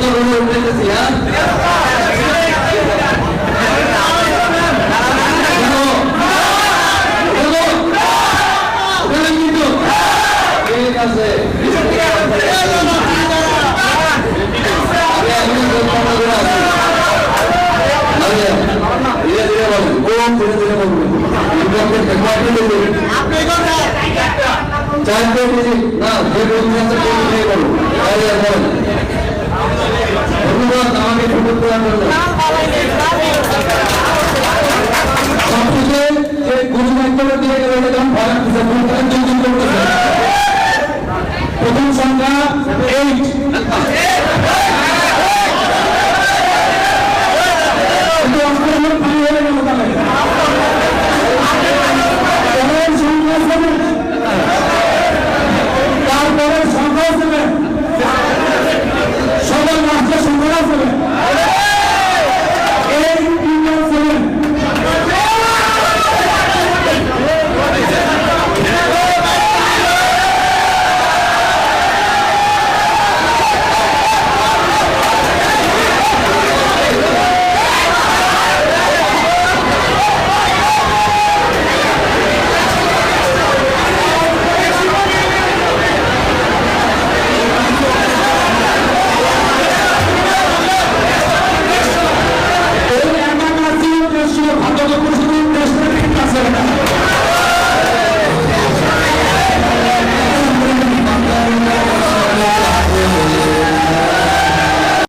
আন্দোলনে উঠেছি হ্যাঁ চার না যে বন্ধু সবকিছু এই গুরু মাধ্যমে দিয়ে গেলে দেখলাম প্রথম সংখ্যা